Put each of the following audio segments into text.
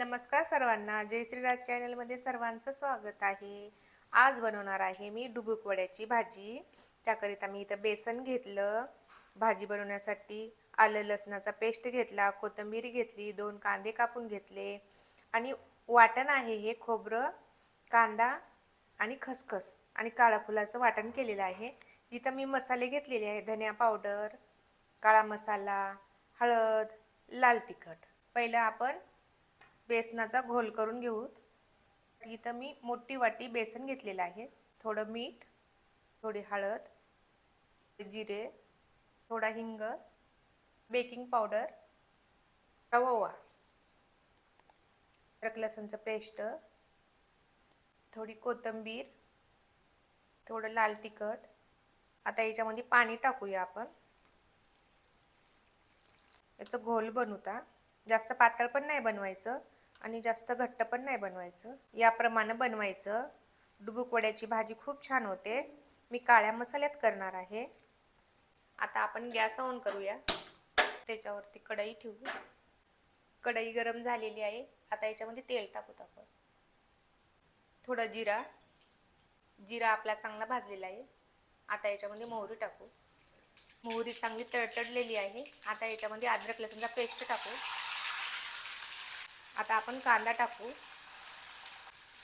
नमस्कार सर्वांना. जय श्रीराज चॅनलमध्ये सर्वांचं स्वागत आहे. आज बनवणार आहे मी डुबुक वड्याची भाजी. त्याकरिता मी इथं बेसन घेतलं. भाजी बनवण्यासाठी आलं लसणाचा पेस्ट घेतला कोथिंबीर घेतली दोन कांदे कापून घेतले. आणि वाटण आहे हे खोबरं कांदा आणि खसखस आणि काळा फुलाचं वाटण केलेलं आहे. इथं मी मसाले घेतलेले आहे धनिया पावडर काळा मसाला हळद लाल तिखट. पहिलं आपण बेसनाचा घोल करून घेऊत इथं मी मोठी वाटी बेसन घेतलेलं आहे. थोडं मीठ थोडी हळद जिरे थोडा हिंग बेकिंग पावडर रवा अद्रक लसणचं पेस्ट थोडी कोथिंबीर थोडं लाल तिखट. आता याच्यामध्ये पाणी टाकूया आपण. याचं घोल बनवता जास्त पातळ पण नाही बनवायचं. आणि जास्त घट्ट पण नाही बनवायचं. याप्रमाणे बनवायचं. डुबुकवड्याची भाजी खूप छान होते. मी काळ्या मसाल्यात करणार आहे. आता आपण गॅस ऑन करूया. त्याच्यावरती कढई ठेवू. कढई गरम झालेली आहे. आता याच्यामध्ये तेल टाकूत आपण. थोडं जिरा. जिरा आपला चांगला भाजलेला आहे. आता याच्यामध्ये मोहरी टाकू. मोहरी चांगली तडतडलेली आहे. आता याच्यामध्ये अद्रक लसणचा पेस्ट टाकू. आता आपण कांदा टाकू.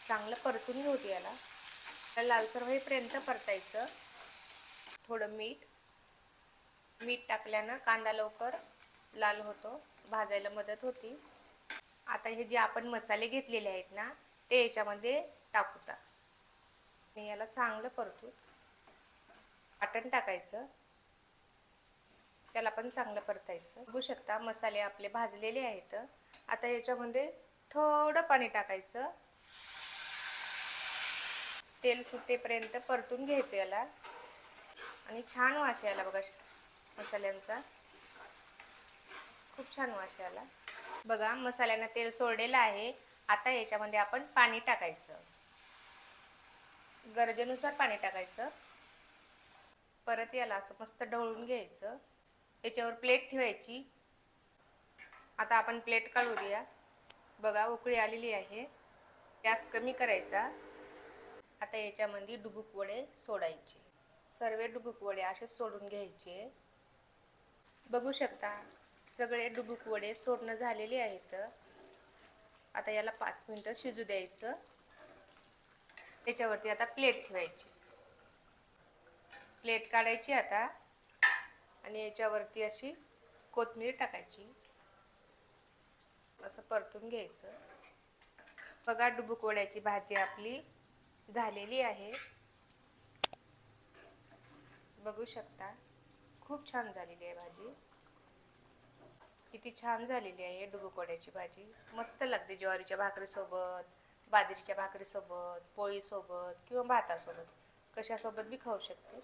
चांगलं परतून घेऊ याला. लालसर होईपर्यंत परतायचं. थोडं मीठ. मीठ टाकल्यानं कांदा लवकर लाल होतो. भाजायला मदत होती. आता हे जे आपण मसाले घेतलेले आहेत ना ते याच्यामध्ये टाकूता. आणि याला चांगलं परतू वाटण टाकायचं. त्याला पण चांगलं परतायचं. बघू शकता मसाले आपले भाजलेले आहेत. आता याच्यामध्ये थोडं पाणी टाकायचं. तेल सुटेपर्यंत परतून घ्यायचं याला. आणि छान वास यायला बघा मसाल्यांचा. खूप छान वास यायला. बघा मसाल्यांना तेल सोडलेलं आहे. आता याच्यामध्ये आपण पाणी टाकायचं. गरजेनुसार पाणी टाकायचं. परत याला असं मस्त ढवळून घ्यायचं. याच्यावर प्लेट ठेवायची. आता आपण प्लेट काढू द्या बघा उकळी आलेली आहे. गॅस कमी करायचा. आता याच्यामध्ये डुबुक वडे सोडायचे. सर्व डुबुक वडे असे सोडून घ्यायचे. बघू शकता सगळे डुबुक वडे सोडणं झालेले आहेत. आता याला पाच मिनटं शिजू द्यायचं. त्याच्यावरती आता प्लेट ठेवायची. प्लेट काढायची आता. आणि याच्यावरती अशी कोथमीर टाकायची. असं परतून घ्यायचं. बघा डुबुकोड्याची भाजी आपली झालेली आहे. बघू शकता. खूप छान झालेली आहे भाजी. किती छान झालेली आहे डुबुकोड्याची भाजी. मस्त लागते ज्वारीच्या भाकरीसोबत बाजरीच्या भाकरीसोबत पोळीसोबत किंवा भातासोबत. कशासोबत बी खाऊ शकते.